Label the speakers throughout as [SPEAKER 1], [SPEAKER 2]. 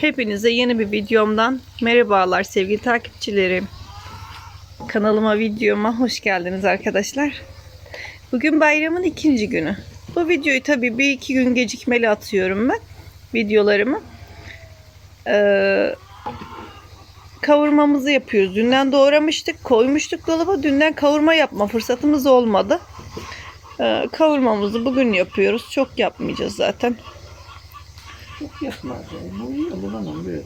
[SPEAKER 1] Hepinize yeni bir videomdan merhabalar sevgili takipçilerim. Kanalıma videoma hoş geldiniz arkadaşlar. Bugün bayramın ikinci günü. Bu videoyu tabii bir iki gün gecikmeli atıyorum ben videolarımı. Ee, kavurmamızı yapıyoruz. Dünden doğramıştık, koymuştuk dolaba. Dünden kavurma yapma fırsatımız olmadı. Ee, kavurmamızı bugün yapıyoruz. Çok yapmayacağız zaten.
[SPEAKER 2] Çok yapmaz yani. İyi bulamam böyle.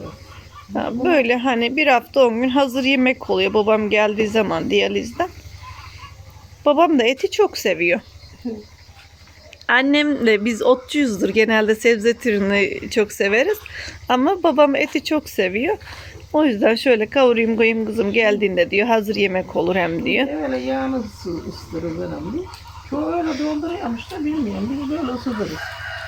[SPEAKER 1] Ha, böyle hani bir hafta on gün hazır yemek oluyor babam geldiği zaman diyalizden. Babam da eti çok seviyor. Annemle biz otçuyuzdur. Genelde sebze türünü çok severiz. Ama babam eti çok seviyor. O yüzden şöyle kavurayım koyayım kızım geldiğinde diyor. Hazır yemek olur hem diyor.
[SPEAKER 2] Öyle yağını ısıtırız önemli. Çoğu öyle dolduruyormuş da bilmiyorum. Biz böyle ısıtırız.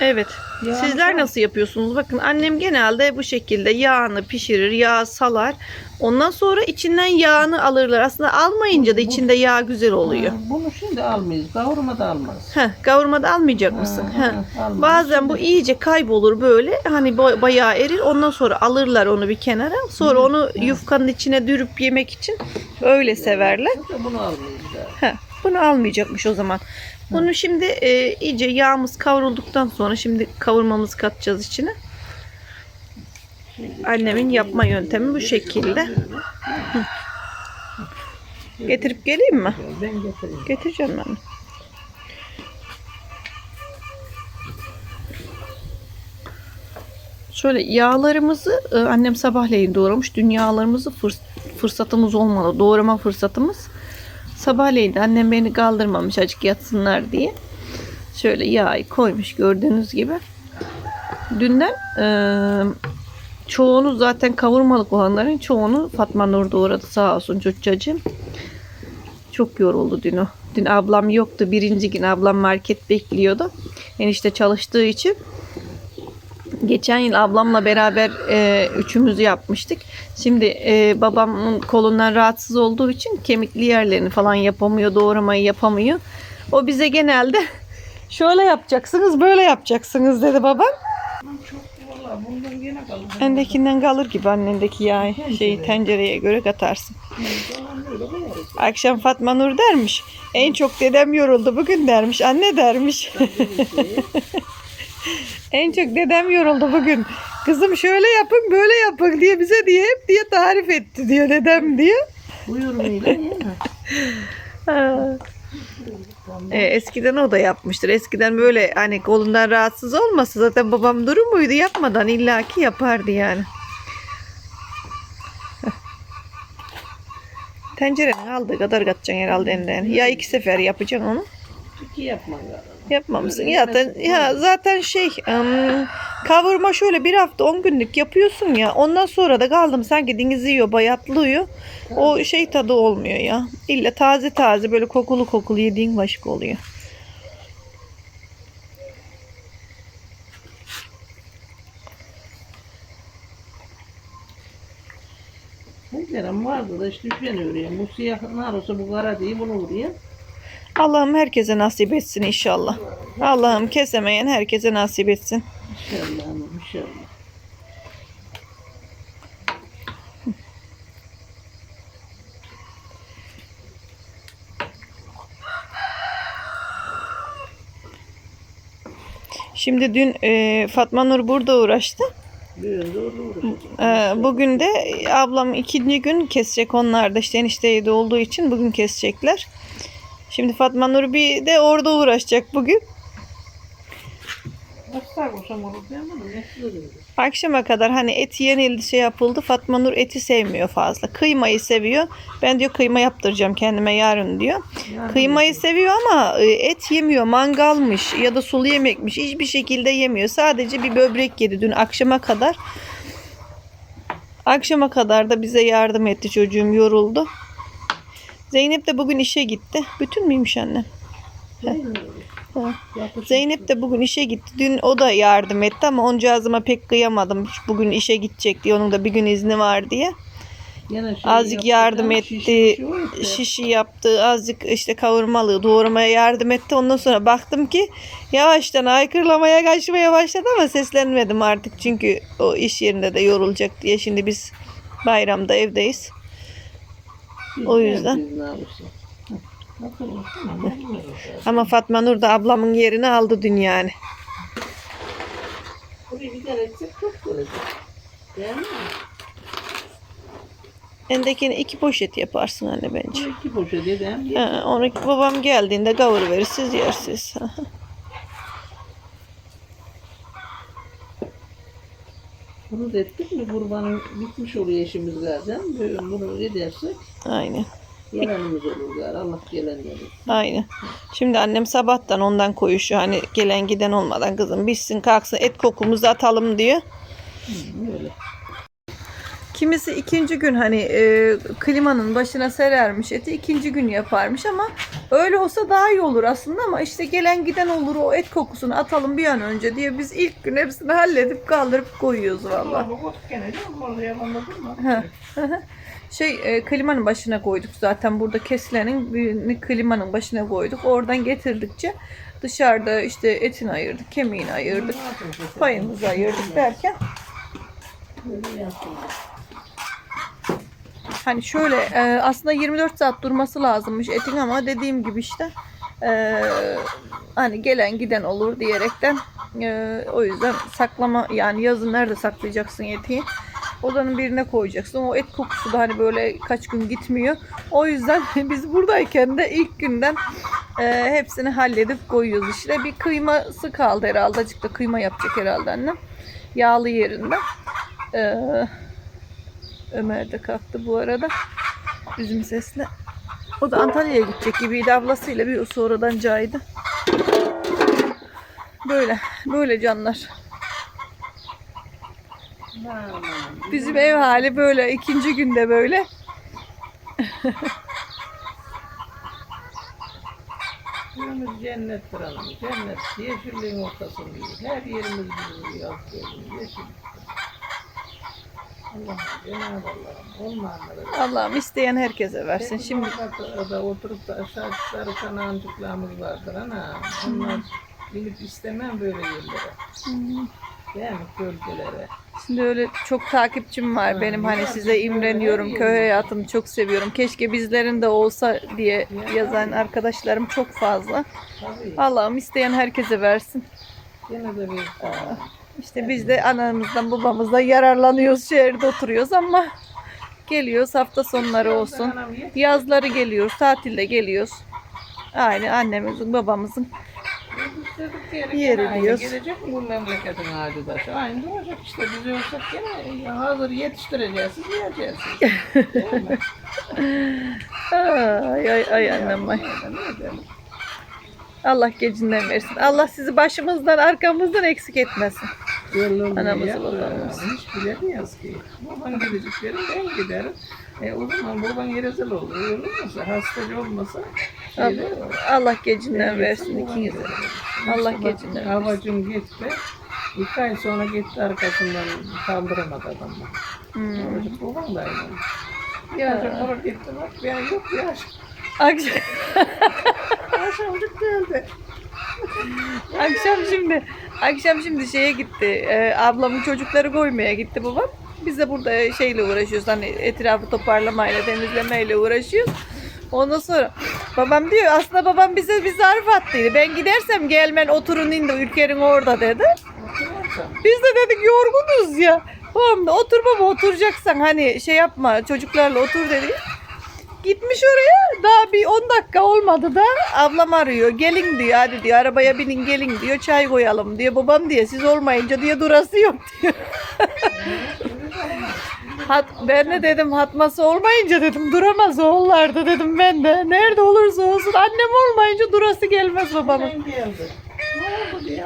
[SPEAKER 1] Evet.
[SPEAKER 2] Yağını
[SPEAKER 1] Sizler nasıl yapıyorsunuz? Bakın annem genelde bu şekilde yağını pişirir, yağ salar. Ondan sonra içinden yağını alırlar. Aslında almayınca da içinde yağ güzel oluyor.
[SPEAKER 2] Ha, bunu şimdi almayız. Kavurma da almaz.
[SPEAKER 1] Heh, kavurmada almayacak mısın?
[SPEAKER 2] Ha,
[SPEAKER 1] Heh.
[SPEAKER 2] almaz.
[SPEAKER 1] Bazen bu iyice kaybolur böyle. Hani ba- bayağı erir. Ondan sonra alırlar onu bir kenara. Sonra onu yufkanın içine dürüp yemek için öyle severler.
[SPEAKER 2] Bunu almayız da.
[SPEAKER 1] Heh, bunu almayacakmış o zaman. Bunu şimdi e, iyice yağımız kavrulduktan sonra şimdi kavurmamızı katacağız içine. Annemin yapma yöntemi bu şekilde. Hı. Getirip geleyim mi?
[SPEAKER 2] Ben getireyim.
[SPEAKER 1] Getireceğim ben. Şöyle yağlarımızı e, annem sabahleyin doğramış. Dün yağlarımızı fırs- fırsatımız olmadı. Doğrama fırsatımız. Sabahleyin annem beni kaldırmamış acık yatsınlar diye. Şöyle yağı koymuş gördüğünüz gibi. Dünden e, çoğunu zaten kavurmalık olanların çoğunu Fatma Nur doğradı sağ olsun cüccacığım. Çok yoruldu dün o. Dün ablam yoktu. Birinci gün ablam market bekliyordu. Enişte çalıştığı için. Geçen yıl ablamla beraber e, üçümüz yapmıştık. Şimdi e, babamın kolundan rahatsız olduğu için kemikli yerlerini falan yapamıyor. Doğramayı yapamıyor. O bize genelde şöyle yapacaksınız böyle yapacaksınız dedi babam. Endekinden kalır gibi annendeki yağı şeyi tencereye göre katarsın. Akşam Fatma Nur dermiş. En çok dedem yoruldu bugün dermiş. Anne dermiş. en çok dedem yoruldu bugün. Kızım şöyle yapın böyle yapın diye bize diye hep diye tarif etti diyor dedem diyor.
[SPEAKER 2] Buyur Meyla ye mi?
[SPEAKER 1] Ha. E, eskiden o da yapmıştır. Eskiden böyle hani kolundan rahatsız olmasa zaten babam durumuydu yapmadan illaki yapardı yani. Tencerenin aldığı kadar katacaksın herhalde elinden. Ya iki sefer yapacaksın onu.
[SPEAKER 2] İki yapman lazım.
[SPEAKER 1] Yapmamışsın. Zaten ya zaten şey ım, kavurma şöyle bir hafta on günlük yapıyorsun ya. Ondan sonra da kaldım sanki deniz yiyor, bayatlıyor. O şey tadı olmuyor ya. İlla taze taze böyle kokulu kokulu yediğin başka oluyor.
[SPEAKER 2] Hünkârım vardı da işte üşeniyor ya. Bu siyah nar olsa bu kara değil bunu vuruyor.
[SPEAKER 1] Allah'ım herkese nasip etsin inşallah. Allah'ım kesemeyen herkese nasip etsin.
[SPEAKER 2] İnşallah inşallah.
[SPEAKER 1] Şimdi dün e, Fatma Nur burada uğraştı. Ee, bugün de ablam ikinci gün kesecek onlar da işte enişte de olduğu için bugün kesecekler. Şimdi Fatma Nur bir de orada uğraşacak bugün. Akşama kadar hani et yenildi şey yapıldı. Fatma Nur eti sevmiyor fazla. Kıymayı seviyor. Ben diyor kıyma yaptıracağım kendime yarın diyor.
[SPEAKER 2] Yani
[SPEAKER 1] Kıymayı seviyor ama e, et yemiyor. Mangalmış ya da sulu yemekmiş. Hiçbir şekilde yemiyor. Sadece bir böbrek yedi dün akşama kadar. Akşama kadar da bize yardım etti çocuğum yoruldu. Zeynep de bugün işe gitti. Bütün müymüş anne? Ha. Zeynep de bugün işe gitti. Dün o da yardım etti ama oncağızıma pek kıyamadım. Bugün işe gidecek diye. Onun da bir gün izni var diye.
[SPEAKER 2] Şey
[SPEAKER 1] Azıcık yardım etti.
[SPEAKER 2] şişi etti.
[SPEAKER 1] Şişi yaptı. Azıcık işte kavurmalı doğramaya yardım etti. Ondan sonra baktım ki yavaştan aykırılamaya kaçmaya başladı ama seslenmedim artık. Çünkü o iş yerinde de yorulacak diye. Şimdi biz bayramda evdeyiz. O
[SPEAKER 2] kadar.
[SPEAKER 1] Ama Fatma Nur da ablamın yerini aldı dün yani. Endekini iki poşet yaparsın anne bence.
[SPEAKER 2] İki poşet.
[SPEAKER 1] Ha, onu babam geldiğinde kavur verir siz yersiniz.
[SPEAKER 2] Bunu da ettik mi kurbanın bitmiş oluyor işimiz zaten. Bunu edersek
[SPEAKER 1] Aynen.
[SPEAKER 2] yalanımız olur gari. Allah gelenleri.
[SPEAKER 1] Aynen. Şimdi annem sabahtan ondan koyuşuyor. Hani gelen giden olmadan kızım bitsin kalksın et kokumuzu atalım diyor.
[SPEAKER 2] Hı, Öyle.
[SPEAKER 1] Kimisi ikinci gün hani e, klimanın başına serermiş eti ikinci gün yaparmış ama öyle olsa daha iyi olur aslında ama işte gelen giden olur o et kokusunu atalım bir an önce diye biz ilk gün hepsini halledip kaldırıp koyuyoruz valla. Şey e, klimanın başına koyduk zaten burada kesilenin birini klimanın başına koyduk. Oradan getirdikçe dışarıda işte etini ayırdık, kemiğini ayırdık, payımızı ayırdık derken
[SPEAKER 2] Böyle yaptım.
[SPEAKER 1] Hani şöyle e, aslında 24 saat durması lazımmış etin ama dediğim gibi işte e, hani gelen giden olur diyerekten e, o yüzden saklama yani yazın nerede saklayacaksın eti? Odanın birine koyacaksın. O et kokusu da hani böyle kaç gün gitmiyor. O yüzden biz buradayken de ilk günden e, hepsini halledip koyuyoruz işte. Bir kıyması kaldı herhalde. Azıcık da kıyma yapacak herhalde annem. Yağlı yerinde. Eee Ömer de kalktı bu arada. Üzüm sesle. O da Antalya'ya gidecek gibiydi ablasıyla bir sonradan caydı. Böyle, böyle canlar. Bizim ev hali böyle ikinci günde böyle.
[SPEAKER 2] Günümüz cennettir hanım. Cennet. Yeşilliğin ortasındayız. Her yerimiz gelin. Yeşil. Allah'ım
[SPEAKER 1] isteyen herkese versin.
[SPEAKER 2] Şimdi da oturup da aşağıları kanancıklarımız vardır ana. Onlar bilip istemem böyle yerlere. Değil mi? Gölgelere.
[SPEAKER 1] Şimdi öyle çok takipçim var benim hani size imreniyorum köy hayatını çok seviyorum keşke bizlerin de olsa diye yazan arkadaşlarım çok fazla. Allah'ım isteyen herkese versin
[SPEAKER 2] Gene de bir
[SPEAKER 1] İşte biz de anamızdan babamızdan yararlanıyoruz şehirde oturuyoruz ama geliyoruz hafta sonları olsun yazları geliyoruz tatilde geliyoruz aynı annemizin babamızın Yeri diyoruz.
[SPEAKER 2] Gelecek mi bu memleketin ağacı? Aynı olacak işte. Biz olsak gene hazır yetiştireceğiz, siz yiyeceğiz.
[SPEAKER 1] Ay ay ay annem ay? Allah gecinden versin Allah sizi başımızdan arkamızdan eksik etmesin Anamızı
[SPEAKER 2] ya.
[SPEAKER 1] babamızı.
[SPEAKER 2] Hiç bilemiyoruz ki. Baban gideceklerim ben giderim. E, o zaman baban yerezel olur. Öyle olmasa, hastacı olmasa olur.
[SPEAKER 1] Allah gecinden versin ikinize. Allah gecinden
[SPEAKER 2] Havacım gitti. İki ay sonra gitti arkasından kaldıramadı adamlar.
[SPEAKER 1] Hmm.
[SPEAKER 2] Babam da aynı. Bir akşam sonra gitti bak ben yok ya.
[SPEAKER 1] Akşam,
[SPEAKER 2] Akşamcık geldi.
[SPEAKER 1] Akşam şimdi akşam şimdi şeye gitti Ee, ablamın çocukları koymaya gitti babam biz de burada şeyle uğraşıyoruz hani etrafı toparlamayla temizlemeyle uğraşıyoruz Ondan sonra babam diyor aslında babam bize bir zarf attıydı. Ben gidersem gelmen oturun indi ülkenin orada dedi. Biz de dedik yorgunuz ya. Babam da otur baba oturacaksan hani şey yapma çocuklarla otur dedi. Gitmiş oraya daha bir 10 dakika olmadı da ablam arıyor. Gelin diyor hadi diyor arabaya binin gelin diyor çay koyalım diyor. Babam diyor siz olmayınca diye durası yok diyor. Hat, ben de dedim hatması olmayınca dedim duramaz oğullarda dedim ben de. Nerede olursa olsun annem olmayınca durası gelmez babamın.
[SPEAKER 2] Ne oldu. İşte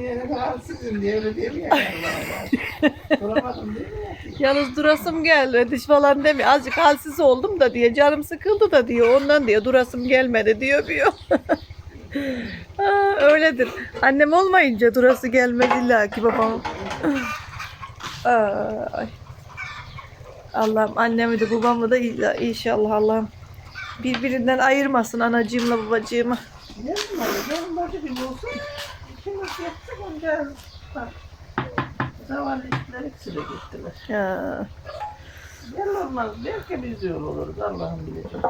[SPEAKER 2] diye rahatsızım diye öyle diyor ya. Allah'a Duramadım değil mi?
[SPEAKER 1] Yalnız durasım geldi diş falan demiyor. Azıcık halsiz oldum da diye canım sıkıldı da diyor. Ondan diyor durasım gelmedi diyor diyor. Aa, öyledir. Annem olmayınca durası gelmez illa ki babam. Ay. Allah'ım annemi de babamı da illa- inşallah Allah'ım birbirinden ayırmasın anacığımla babacığımı.
[SPEAKER 2] Ne olmalı? Benim bacı gibi olsun. İkimiz yaptık onca bak. Zavallı işler ikisi de gittiler.
[SPEAKER 1] Ya.
[SPEAKER 2] Belli olmaz. Belki biz yol oluruz. Allah'ım bilecek.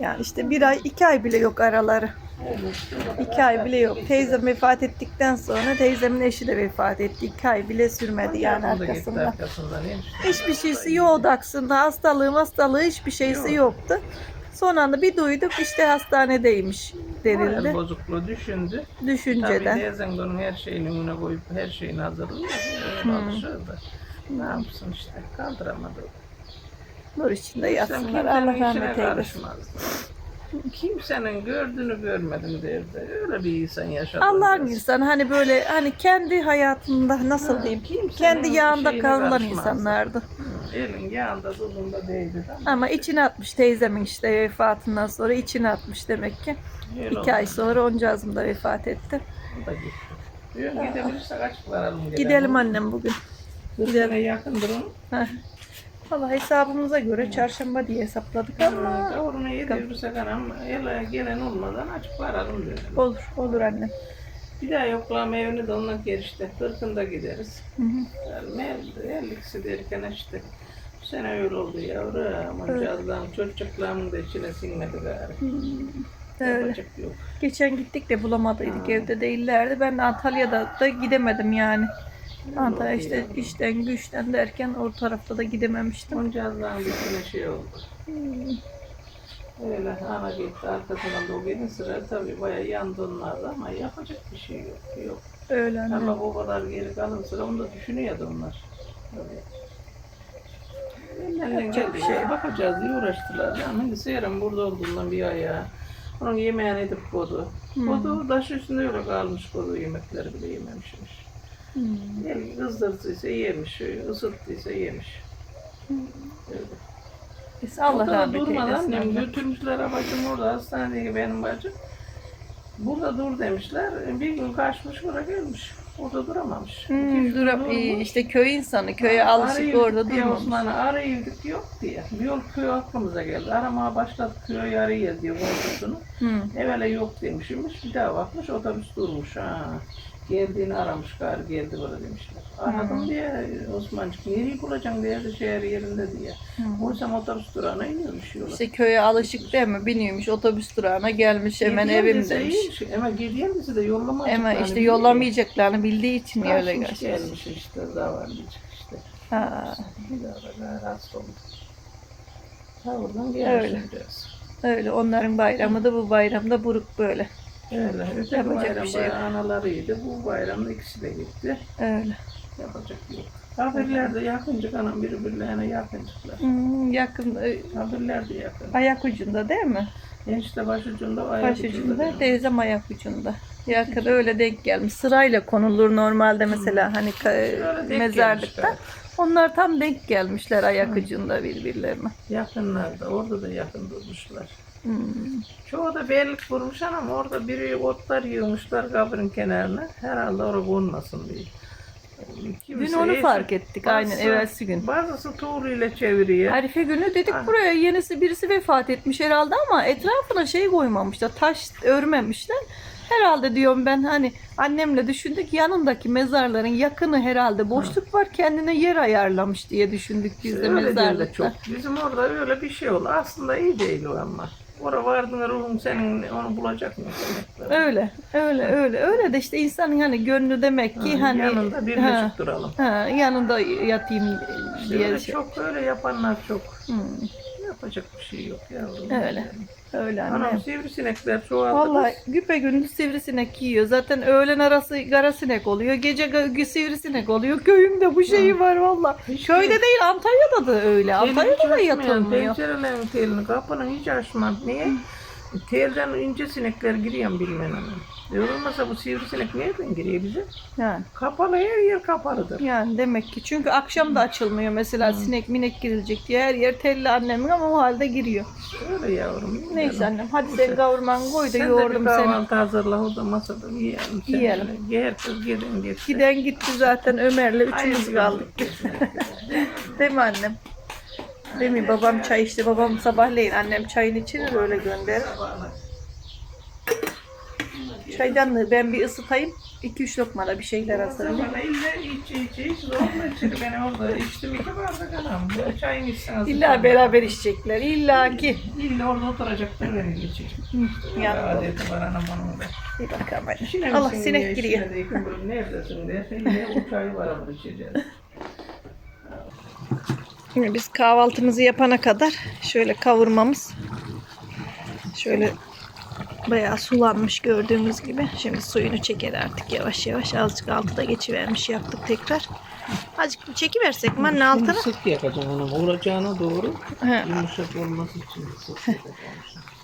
[SPEAKER 1] Yani işte bir ay iki ay bile yok araları.
[SPEAKER 2] İşte.
[SPEAKER 1] İki ay bile yok. Teyzem vefat ettikten sonra teyzemin eşi de vefat etti. İki ay bile sürmedi yani
[SPEAKER 2] O da gitti
[SPEAKER 1] arkasından.
[SPEAKER 2] arkasından. enişte.
[SPEAKER 1] Hiçbir şeysi yoktu aslında. Hastalığı hastalığı hiçbir şeysi
[SPEAKER 2] Yok.
[SPEAKER 1] yoktu. Son anda bir duyduk işte hastanedeymiş
[SPEAKER 2] Moral
[SPEAKER 1] denildi.
[SPEAKER 2] bozukluğu düşündü. Tabii
[SPEAKER 1] Düşünceden.
[SPEAKER 2] teyzen bunun her şeyini önüne koyup her şeyini hazırlıyor. Öyle alışırdı. Ne yapsın işte kaldıramadı.
[SPEAKER 1] Nur içinde yatsınlar. Allah rahmet eylesin.
[SPEAKER 2] Kimsenin gördüğünü görmedim derdi. Öyle bir insan yaşadı.
[SPEAKER 1] Allah'ın insanı hani böyle hani kendi hayatında nasıl
[SPEAKER 2] Ha,
[SPEAKER 1] diyeyim kendi yağında
[SPEAKER 2] karışmazdı.
[SPEAKER 1] insanlardı.
[SPEAKER 2] Elin yağında tuzunda değdi.
[SPEAKER 1] Ama içine atmış teyzemin işte vefatından sonra içine atmış demek ki.
[SPEAKER 2] Öyle
[SPEAKER 1] İki ay
[SPEAKER 2] oldu.
[SPEAKER 1] sonra oncağızım da vefat etti.
[SPEAKER 2] O da gitti. Bugün gidebilirsek açık varalım. gelelim.
[SPEAKER 1] Gidelim annem bugün.
[SPEAKER 2] Sene yakındır onun.
[SPEAKER 1] Valla hesabımıza göre çarşamba diye hesapladık ama
[SPEAKER 2] Kavurunu yedirsek anam ele gelen olmadan açık varalım dedim.
[SPEAKER 1] olur olur annem.
[SPEAKER 2] Bir daha yoklama evini de ondan geri işte. Kırkında gideriz.
[SPEAKER 1] Hı hı.
[SPEAKER 2] Yani elliksi derken işte. Bu sene öyle oldu yavrum. Amcazdan çocuklarımın da içine sinmedi gari.
[SPEAKER 1] Öyle.
[SPEAKER 2] Yapacak yok.
[SPEAKER 1] Geçen gittik de bulamadıydık evde değillerdi. Ben de Antalya'da da gidemedim yani. Antalya işte işten güçten derken o tarafta da gidememiştim.
[SPEAKER 2] Amcazdan bir sene şey oldu. Öyle ana gitti arkasından da o gelin sıra tabii bayağı yandı onlardı ama yapacak bir şey yok. Yok.
[SPEAKER 1] Öyle.
[SPEAKER 2] Ama bu kadar geri kalın sıra onu da düşünüyordu onlar. Tabii.
[SPEAKER 1] Yapacak bir şey.
[SPEAKER 2] Bakacağız diye uğraştılar. Yani seyren burada olduğundan bir ayağı. Onun yemeğini edip kodu.
[SPEAKER 1] Hmm.
[SPEAKER 2] Kodu taş üstünde öyle kalmış kodu yemekleri bile yememişmiş.
[SPEAKER 1] Hmm.
[SPEAKER 2] El kızdırtıysa yemiş, ısıttıysa yemiş. Öyle.
[SPEAKER 1] Neyse, Allah rahmet
[SPEAKER 2] durmadan
[SPEAKER 1] eylesin. anne.
[SPEAKER 2] götürmüşler bacım orada hastanedeki benim bacım. Burada dur demişler. Bir gün kaçmış buraya gelmiş. Orada duramamış.
[SPEAKER 1] Hmm,
[SPEAKER 2] durmuş.
[SPEAKER 1] işte köy insanı, köye alışık
[SPEAKER 2] Arayıvdık
[SPEAKER 1] orada
[SPEAKER 2] diye
[SPEAKER 1] durmamış.
[SPEAKER 2] Osman'ı arayıvdık yok diye. Bir yol köy aklımıza geldi. Aramaya başladık köyü arayız diye komşusunu.
[SPEAKER 1] Hmm.
[SPEAKER 2] Evvela yok demişmiş. Bir daha bakmış otobüs durmuş. Ha. Geldiğini aramış gari geldi burada demişler. Aradım diye Osmancık nereyi bulacaksın diye şehir yerinde diye. Oysa otobüs durağına iniyormuş yola.
[SPEAKER 1] İşte köye alışık değil mi? Biniyormuş otobüs durağına gelmiş hemen
[SPEAKER 2] Gidiyen
[SPEAKER 1] evim
[SPEAKER 2] dese
[SPEAKER 1] demiş.
[SPEAKER 2] iyiymiş. Ama gidiyen dese de yollamayacak.
[SPEAKER 1] Ama işte yollamayacaklarını bildiği için öyle
[SPEAKER 2] Kaçmış
[SPEAKER 1] gelmiş.
[SPEAKER 2] gelmiş işte zavallıcık işte.
[SPEAKER 1] Ha,
[SPEAKER 2] Bir daha da rahatsız oldu. Ha oradan gelmiş
[SPEAKER 1] Öyle.
[SPEAKER 2] biraz.
[SPEAKER 1] öyle onların bayramı da bu bayramda buruk böyle.
[SPEAKER 2] Öyle. Öteki
[SPEAKER 1] Yapacak bir
[SPEAKER 2] bayram
[SPEAKER 1] şey yok.
[SPEAKER 2] analarıydı. Bu bayramda ikisi de gitti.
[SPEAKER 1] Öyle.
[SPEAKER 2] Yapacak yok. Kabirler de yakıncık anam birbirlerine yakıncıklar.
[SPEAKER 1] Hmm, yakın e,
[SPEAKER 2] Kabirler de yakın.
[SPEAKER 1] ayak ucunda değil mi?
[SPEAKER 2] Enişte başucunda ayak
[SPEAKER 1] Baş
[SPEAKER 2] ucunda.
[SPEAKER 1] ucunda, teyzem ayak ucunda. Yakın öyle denk gelmiş. Sırayla konulur normalde mesela hani ka-
[SPEAKER 2] denk
[SPEAKER 1] mezarlıkta.
[SPEAKER 2] gelmişler.
[SPEAKER 1] Onlar tam denk gelmişler ayak ucunda birbirlerine.
[SPEAKER 2] Yakınlarda. Orada da yakın durmuşlar.
[SPEAKER 1] Hmm.
[SPEAKER 2] Çoğu da bellik vurmuş ama orada biri otlar yığmışlar kabrin kenarına. Herhalde oraya konmasın diye.
[SPEAKER 1] Dün
[SPEAKER 2] Kimisi
[SPEAKER 1] onu fark ettik aynen
[SPEAKER 2] bazısı-
[SPEAKER 1] evvelsi gün.
[SPEAKER 2] Bazısı tuğruyla çeviriyor.
[SPEAKER 1] Arife günü dedik
[SPEAKER 2] Ah.
[SPEAKER 1] buraya yenisi birisi vefat etmiş herhalde ama etrafına şey koymamışlar. Taş örmemişler. Herhalde diyorum ben hani annemle düşündük yanındaki mezarların yakını herhalde boşluk var kendine yer ayarlamış diye düşündük biz de
[SPEAKER 2] de
[SPEAKER 1] mezarlıkta.
[SPEAKER 2] çok. Bizim orada öyle bir şey oldu. Aslında iyi değil o ama. Oraya vardığında ruhum senin onu bulacak mı?
[SPEAKER 1] Öyle, öyle, öyle, öyle de işte insanın hani gönlü demek ki
[SPEAKER 2] Ha,
[SPEAKER 1] hani
[SPEAKER 2] yanında
[SPEAKER 1] ha,
[SPEAKER 2] birleşik duralım.
[SPEAKER 1] ha, yanında yatayım
[SPEAKER 2] İşte
[SPEAKER 1] diye
[SPEAKER 2] öyle
[SPEAKER 1] şey.
[SPEAKER 2] çok öyle yapanlar çok.
[SPEAKER 1] Hmm,
[SPEAKER 2] Yapacak bir şey yok yavrum.
[SPEAKER 1] Öyle. öyle anne.
[SPEAKER 2] Anam sivrisinekler çoğaldı.
[SPEAKER 1] Vallahi güpe gündüz sivrisinek yiyor. Zaten öğlen arası kara sinek oluyor. Gece sivrisinek oluyor. Köyümde bu şeyi var valla. Köyde
[SPEAKER 2] değil.
[SPEAKER 1] Antalya'da da öyle. Antalya'da da yatılmıyor.
[SPEAKER 2] Pencerelerin telini kapının hiç açmam. Niye? Telden ince sinekler giriyor bilmem ne. Yorulmasa bu sivrisinek nereden giriyor bize?
[SPEAKER 1] Yani,
[SPEAKER 2] Kapalı her yer kapalıdır.
[SPEAKER 1] yani demek ki. Çünkü akşam da açılmıyor mesela sinek minek girilecek diye. Her yer telli annemin ama o halde giriyor.
[SPEAKER 2] Öyle yavrum.
[SPEAKER 1] Neyse annem hadi sen kavurman koy da
[SPEAKER 2] Sen de bir
[SPEAKER 1] yoğurdum seni.
[SPEAKER 2] kahvaltı hazırla o da masada yiyelim.
[SPEAKER 1] Yiyelim.
[SPEAKER 2] Herkes gidin diye.
[SPEAKER 1] Giden gitti zaten Ömer'le üçümüz kaldık. Değil mi annem? Değil mi? Babam çay içti. Babam sabahleyin annem çayını içirir öyle gönderir. Çaydanlığı ben bir ısıtayım. 2-3 lokmada bir şeyler hazırlayayım.
[SPEAKER 2] Bana illa iç iç iç zorla içeri ben orada içtim iki bardak anam. Bu çayını içsen
[SPEAKER 1] İlla beraber içecekler. İlla ki.
[SPEAKER 2] İlla orada oturacaklar beni geçecek.
[SPEAKER 1] Olur.
[SPEAKER 2] Adeti var anam onun da.
[SPEAKER 1] Bir bakalım Allah sinek giriyor.
[SPEAKER 2] kımbırım, Neredesin diye. Seninle o çayı beraber içeceğiz.
[SPEAKER 1] Şimdi biz kahvaltımızı yapana kadar şöyle kavurmamız şöyle bayağı sulanmış gördüğümüz gibi. Şimdi suyunu çeker artık yavaş yavaş. Azıcık altı da geçivermiş yaptık tekrar. Azıcık bir çekiversek mi anne altına?
[SPEAKER 2] Sık yakacağım onu. Vuracağına doğru
[SPEAKER 1] He,
[SPEAKER 2] yumuşak olması için sık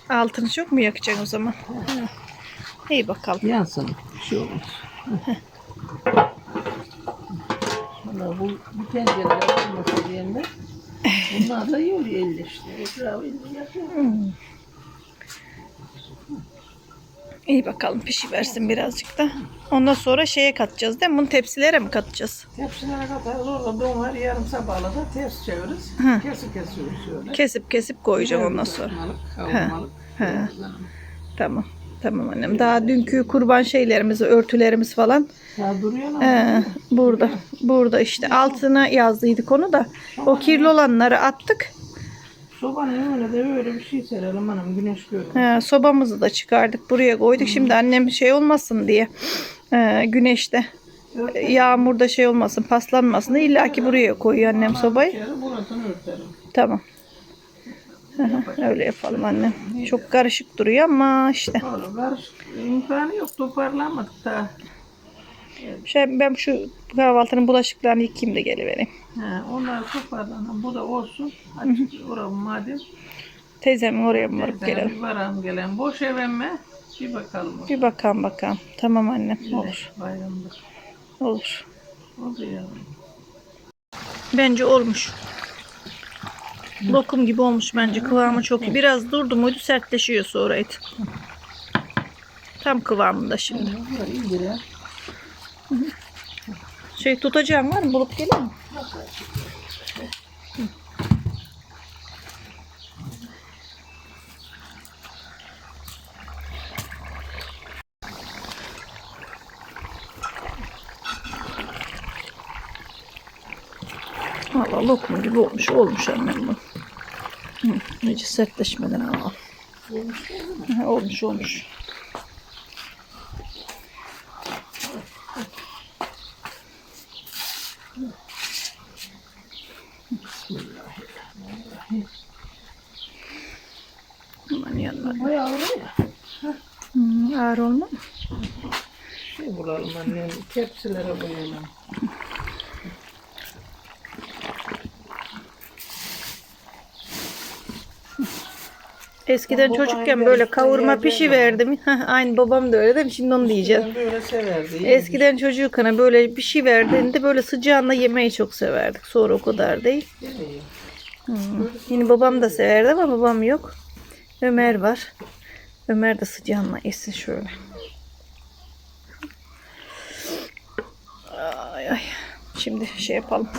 [SPEAKER 1] altını çok mu yakacaksın o zaman? He. İyi bakalım.
[SPEAKER 2] Yansın. Bir şey olmaz. Valla bu, bu tencereler olmasa diyenler bunlar da iyi oluyor elle işte. Etrafı elle yapıyor.
[SPEAKER 1] Hmm. İyi bakalım pişiversin birazcık da. Ondan sonra şeye katacağız değil mi? Bunu tepsilere mi katacağız?
[SPEAKER 2] Tepsilere katarız. Orada donar yarım sabahla da ters çeviririz.
[SPEAKER 1] Hı.
[SPEAKER 2] Kesip kesiyoruz şöyle.
[SPEAKER 1] Kesip kesip koyacağım ondan sonra.
[SPEAKER 2] Kavurmalık, kavurmalık.
[SPEAKER 1] He. Tamam. Tamam annem. Daha dünkü kurban şeylerimiz, örtülerimiz falan
[SPEAKER 2] Ya duruyor lan.
[SPEAKER 1] ee, burada. Burada işte. Altına yazdıydık onu da. O kirli olanları attık.
[SPEAKER 2] Sobanın önüne de böyle bir şey serelim hanım. Güneş görüyor.
[SPEAKER 1] Ee, sobamızı da çıkardık. Buraya koyduk. Şimdi annem şey olmasın diye. ee, güneşte. Yağmurda şey olmasın, paslanmasın. İlla ki buraya koyuyor annem sobayı. Tamam. Öyle yapalım annem. Çok karışık duruyor ama işte.
[SPEAKER 2] Oğlum karışık. İmkanı yok. Toparlamadık daha.
[SPEAKER 1] Şey, ben şu kahvaltının bulaşıklarını yıkayayım da gelivereyim.
[SPEAKER 2] He, onlar toparlanan. Bu da olsun. Hadi oraya madem.
[SPEAKER 1] Teyzemin oraya mı varıp gelelim?
[SPEAKER 2] bir varan gelen. Boş ev emme. Bir bakalım.
[SPEAKER 1] Bir bakalım bakalım. Tamam annem. Olur.
[SPEAKER 2] Bayramda.
[SPEAKER 1] Olur.
[SPEAKER 2] Oldu ya.
[SPEAKER 1] Bence olmuş. Lokum gibi olmuş bence. Kıvamı çok iyi. Biraz durdu muydu sertleşiyor sonra et. Tam kıvamında şimdi. Şey tutacağım var mı? Bulup geleyim mi? Valla lokum gibi olmuş. Olmuş annem bu. İyice sertleşmeden ama. Hı, Olmuş olmuş. Aman.
[SPEAKER 2] Bayağı oraya.
[SPEAKER 1] Hı, ağır olma.
[SPEAKER 2] Şey bulalım annem. Tepsilere koyalım.
[SPEAKER 1] Eskiden çocukken
[SPEAKER 2] böyle
[SPEAKER 1] kavurma pişi verdim. Aynı babam da öyle değil mi? Şimdi onu diyeceğim.
[SPEAKER 2] Böyle severdi.
[SPEAKER 1] Eskiden çocukken böyle bir şey verdiğinde böyle sıcağında yemeyi çok severdik. Sonra o kadar değil. Hı. Yine babam da severdi ama babam yok. Ömer var. Ömer de sıcağına yesin şöyle. Ay ay. Şimdi şey yapalım.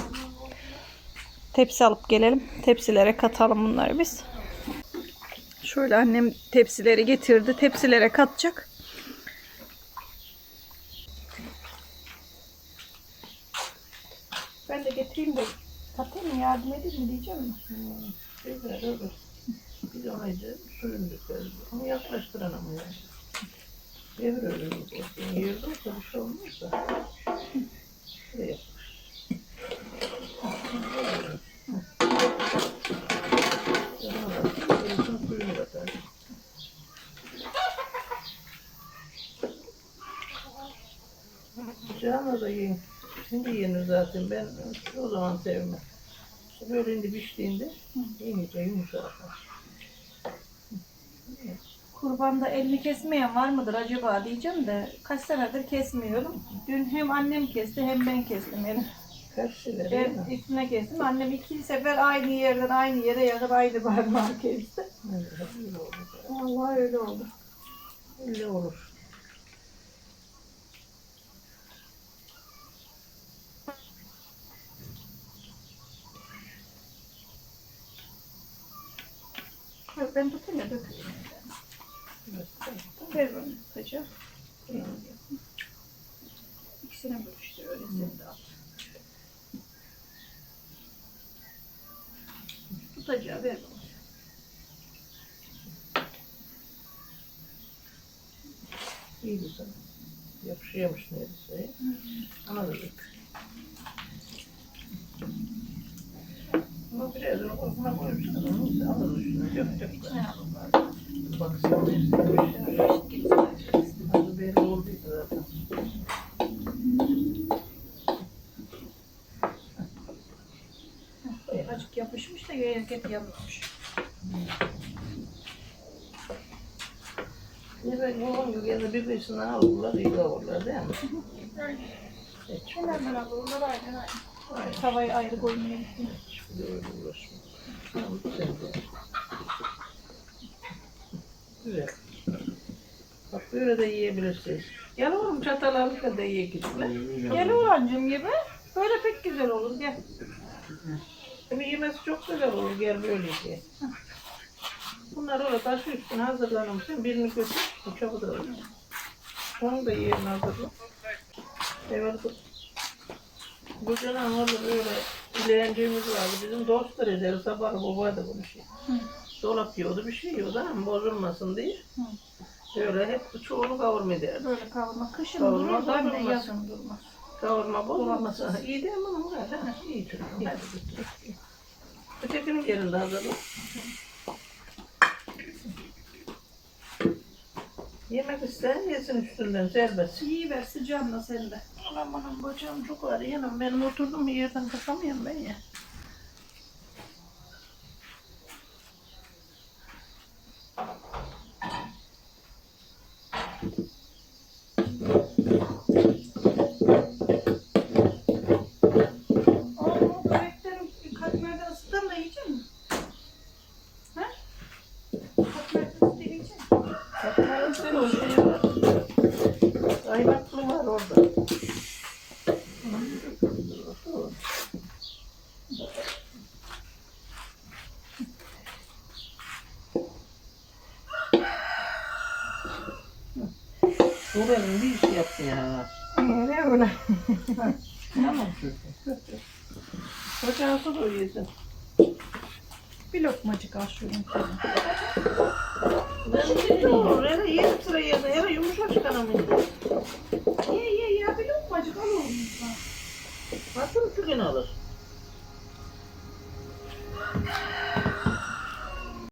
[SPEAKER 1] Tepsi alıp gelelim. Tepsilere katalım bunları biz. Şöyle annem tepsileri getirdi. Tepsilere katacak. Ben de getireyim de katayım mı yardım edeyim mi diyeceğim mi?
[SPEAKER 2] Güzel olur. Bir de ayrıca suyunu dökeriz. Ama yaklaştıramam yani. Devir öyle olsun. Yerde olsa bir şey olmaz da. Şöyle yap. Yarısın suyunu katarız. Canı da yiyin. Şimdi yenir zaten. Ben o zaman sevmem. İşte böyle indi piştiğinde yenice yumuşar.
[SPEAKER 1] Kurbanda elini kesmeyen var mıdır acaba diyeceğim de kaç senedir kesmiyorum. Dün hem annem kesti hem ben kestim elini.
[SPEAKER 2] Karşılar değil
[SPEAKER 1] Ben
[SPEAKER 2] mi?
[SPEAKER 1] üstüne kestim. Annem iki sefer aynı yerden aynı yere yakın aynı parmağı kesti.
[SPEAKER 2] Öyle olur.
[SPEAKER 1] Vallahi öyle oldu.
[SPEAKER 2] Öyle olur.
[SPEAKER 1] Yok ben tutayım ya dök. Ver bana tutacağım. İkisine bölüştür öyle sen de al. Tutacağı ver bana.
[SPEAKER 2] İyi güzel. Yapışıyormuş neredeyse. Ona da dök. Ama biraz onu korkuna koymuşsun. Onu alır üstüne. Dök dök.
[SPEAKER 1] İçine alın.
[SPEAKER 2] Bak sen belli olduydu zaten.
[SPEAKER 1] Ay, Acık yapışmış da hareket yapmış.
[SPEAKER 2] Ne ben yok ya da birbirisinden alırlar, iyi kavurlar değil mi?
[SPEAKER 1] Hemen hemen alırlar aynen aynen. Tavayı ayrı koymaya gittim.
[SPEAKER 2] hiç bir de öyle uğraşma. Tamam, sen de. Güzel. Bak böyle de yiyebilirsiniz. Gel oğlum çatal alıp da yiyebilirler.
[SPEAKER 1] Gel Orhancığım gibi. Böyle pek güzel olur gel.
[SPEAKER 2] Tabii yemesi çok güzel olur gel böyle ye. Bunlar orada taşı üstüne hazırlanmışsın. Birini götür, bıçağı da alır. Onu da yerine hazırla. Evet. Bu dönem orada böyle dilenciğimiz vardı. Bizim dostlar ederi sabah baba da.
[SPEAKER 1] Hı.
[SPEAKER 2] Dolap yiyordu bir şey yiyordu ama bozulmasın diye.
[SPEAKER 1] Hı.
[SPEAKER 2] Böyle hep çoğunu kavurma ederdi.
[SPEAKER 1] Böyle kavurma. Kışın
[SPEAKER 2] Kavurma
[SPEAKER 1] durur da
[SPEAKER 2] durmaz.
[SPEAKER 1] yazın durmaz.
[SPEAKER 2] Kavurma bozulmasın. İyi değil mi? Bu kadar. İyi çocuğum. Hadi götür. Ötekinin yerinde hazırla. Yemek isteyen yesin üstünden serbest.
[SPEAKER 1] İyi ver sıcağınla sen de.
[SPEAKER 2] Anam anam bacağım çok ağrıyor. Yanım benim oturdum yerden kalkamıyorum ben ya. Não.